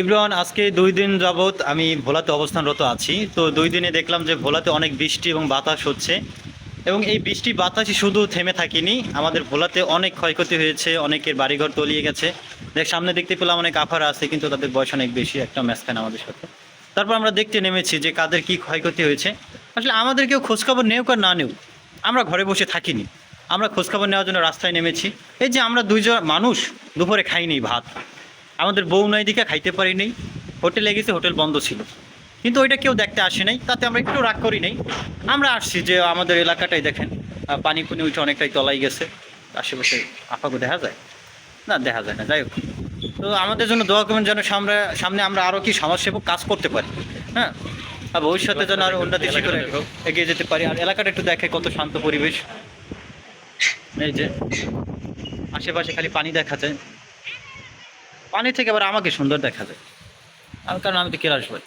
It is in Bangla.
এভরিওয়ান, আজকে দুই দিন যাবৎ আমি ভোলাতে অবস্থানরত আছি। তো দুই দিনে দেখলাম যে ভোলাতে অনেক বৃষ্টি এবং বাতাস হচ্ছে। এবং এই বৃষ্টি বাতাসই শুধু থেমে থাকেনি, আমাদের ভোলাতে অনেক ক্ষয়ক্ষতি হয়েছে, অনেকের বাড়িঘর তলিয়ে গেছে। দেখ, সামনে দেখতে পেলাম অনেক আফার আছে, কিন্তু তাদের বয়স অনেক বেশি, একটা ম্যাচ খান আমাদের সাথে। তারপর আমরা দেখতে নেমেছি যে কাদের কি ক্ষয়ক্ষতি হয়েছে। আসলে আমাদের কেউ খোঁজখবর নেও আর না নেও আমরা ঘরে বসে থাকিনি। আমরা খোঁজখবর নেওয়ার জন্য রাস্তায় নেমেছি। এই যে আমরা দুইজন মানুষ, দুপুরে খাইনি ভাত। আমাদের বউ নাই দিকে খাইতে পারিনি হোটেলে গেছে, হোটেল বন্ধ ছিল। কিন্তু ওইটা কেউ দেখতে আসে নাই, তাতে আমরা একটু রাগ করি নাই। আমরা আসছি যে আমাদের এলাকাটাই দেখেন পানি পুনি উঠে অনেকটাই তলাই গেছে। আশেপাশে আপাকে দেখা যায়? না, দেখা যায় না, যাই হোক। তো আমাদের জন্য দোয়া করবেন যেন সামনে সামনে আমরা আরও কি সমাজসেবক কাজ করতে পারি হ্যাঁ? আর ভবিষ্যতে যেন আরও উন্নতি শিখরে এগিয়ে যেতে পারি। আর এলাকাটা একটু দেখে কত শান্ত পরিবেশ। এই যে, আশেপাশে খালি পানি দেখা যায়। পানি থেকে আবার আমাকে সুন্দর দেখা যায়। আমি কারণ আমি তো কেলাস ভাই।